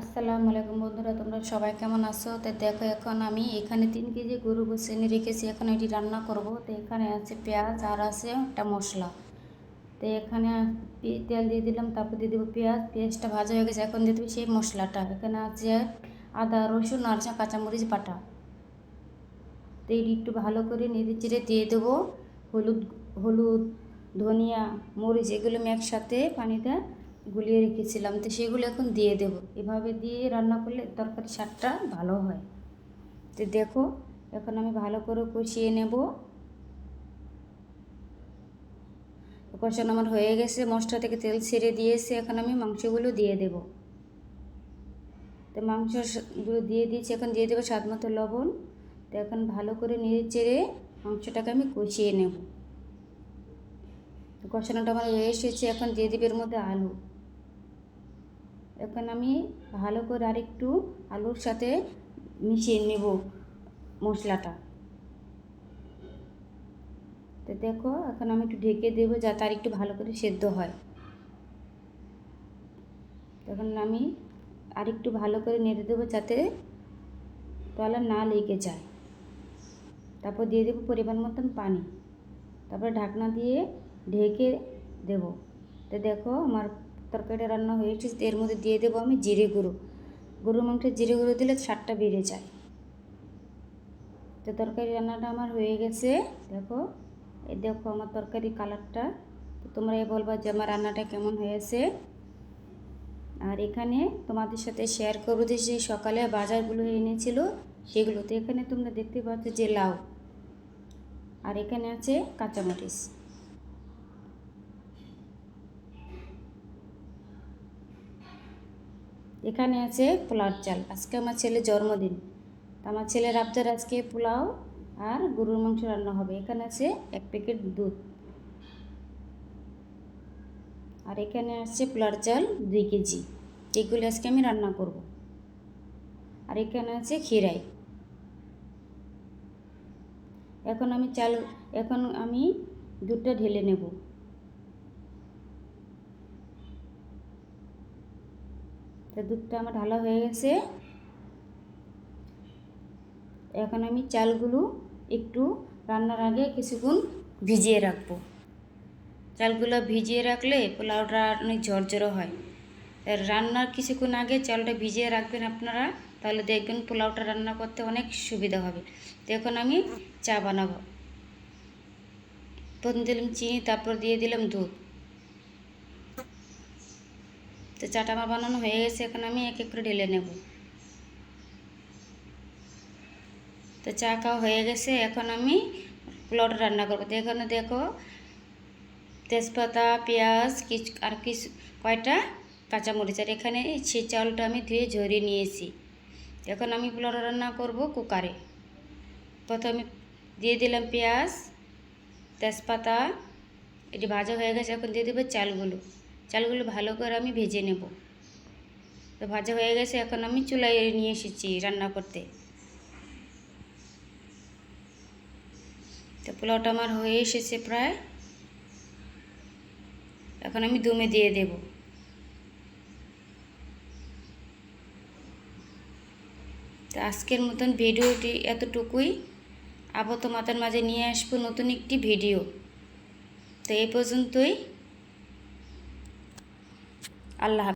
আসসালামু আলাইকুম বন্ধুরা, তোমরা সবাই কেমন আছো? তো দেখো এখন আমি এখানে তিন কেজি গরু এনে রেখেছি, এখন এটি রান্না করব। তো এখানে আছে পেঁয়াজ আর আছে একটা মশলা। তো এখানে তেল দিয়ে দিলাম, তারপর দিয়ে দেবো পেঁয়াজ। পেঁয়াজটা ভাজা হয়ে গেছে, এখন দিয়ে দেবো সেই মশলাটা। এখানে আছে আদা, রসুন, আর কাঁচামরিচ বাটা। তো এটি একটু ভালো করে নেড়ে চেড়ে দিয়ে দেবো। হলুদ হলুদ, ধনিয়া, মরিচ, এগুলো আমি একসাথে পানিতে গুলিয়ে রেখেছিলাম, তো সেগুলো এখন দিয়ে দেবো। এভাবে দিয়ে রান্না করলে তরকারি স্বাদটা ভালো হয়। তো দেখো, এখন আমি ভালো করে কষিয়ে নেব। কষানো আমার হয়ে গেছে, মশলা থেকে তেল ছেড়ে দিয়েছে, এখন আমি মাংসগুলো দিয়ে দেব। তো মাংসগুলো দিয়ে দিয়েছি, এখন দিয়ে দেবো স্বাদ মতো লবণ। তো এখন ভালো করে নেড়ে চেড়ে মাংসটাকে আমি কষিয়ে নেব। কষানোটা আমার হয়ে এসেছে, এখন দিয়ে দেবে এর মধ্যে আলু। এখন আমি ভালো করে আরেকটু আলুর সাথে মিশিয়ে নেব মশলাটা। তো দেখো, এখন আমি একটু ঢেকে দেবো যাতে আর একটু ভালো করে সেদ্ধ হয়। তখন আমি আরেকটু ভালো করে নেড়ে দেবো যাতে তলা না লেগে যায়। তারপর দিয়ে দেবো পরিমাণ মতন পানি। তারপরে ঢাকনা দিয়ে ঢেকে দেব। তো দেখো, আমার তরকারিটা রান্না হয়ে এসেছে, এর মধ্যে দিয়ে দেবো আমি জিরে গুঁড়ো। গরুর মাংসে জিরে গুঁড়ো দিলে স্বাদটা বেড়ে যায়। তো তরকারি রান্নাটা আমার হয়ে গেছে। দেখো, এই দেখো আমার তরকারি কালারটা। তো তোমরা এ বলবা যে আমার রান্নাটা কেমন হয়েছে। আর এখানে তোমাদের সাথে শেয়ার করব যে সেই সকালে বাজারগুলো এনেছিল সেগুলো তো এখানে তোমরা দেখতে পাচ্ছ যে লাউ। আর এখানে আছে কাঁচামরিচ। এখানে আছে পোলার চাল। আজকে আমার ছেলের জন্মদিন। আমার ছেলের আবদার আজকে পোলাও আর গরুর মাংস রান্না হবে। এখানে আছে এক প্যাকেট দুধ। আর এখানে আছে পোলার চাল দুই কেজি। এগুলি আজকে আমি রান্না করব। আর এখানে আছে খিরাই এখন আমি চাল, এখন আমি দুধটা ঢেলে নেব। তো দুধটা আমার ঢালা হয়ে গেছে। এখন আমি চালগুলো একটু রান্নার আগে কিছুক্ষণ ভিজিয়ে রাখব। চালগুলো ভিজিয়ে রাখলে পোলাওটা অনেক ঝরঝরো হয়। রান্নার কিছুক্ষণ আগে চালটা ভিজিয়ে রাখবেন আপনারা, তাহলে দেখবেন পোলাওটা রান্না করতে অনেক সুবিধা হবে। তো এখন আমি চা বানাবো। প্রথম দিলাম চিনি, তারপর দিয়ে দিলাম দুধ। তো চাটা আমার বানানো হয়ে গেছে, এখন আমি এক এক করে ঢেলে নেব। তো চা খাওয়া হয়ে গেছে, এখন আমি পোলাওটা রান্না করব। তো এখানে দেখো তেজপাতা, পেঁয়াজ কিছু আর কিছু কয়টা কাঁচামরিচ, আর এখানে সেই চালটা আমি ধুয়ে ঝরিয়ে নিয়েছি। এখন আমি পোলাওটা রান্না করব কুকারে। প্রথমে দিয়ে দিলাম পেঁয়াজ, তেজপাতা, এটি ভাজা হয়ে গেছে, এখন দিয়ে দেবো চালগুলো। চালগুলো ভালো করে আমি ভেজে নেব। তো ভাজা হয়ে গেছে, এখন আমি চুলায় নিয়ে এসেছি রান্না করতে। তো পোলাওটা আমার হয়ে এসেছে প্রায়। এখন আমি দমে দিয়ে দেব। তো আজকের মতন ভিডিওটি এতটুকুই। আবার তোমাদের মাঝে নিয়ে আসব নতুন একটি ভিডিও। তো এই পর্যন্তই। আল্লাহ হাফেজ।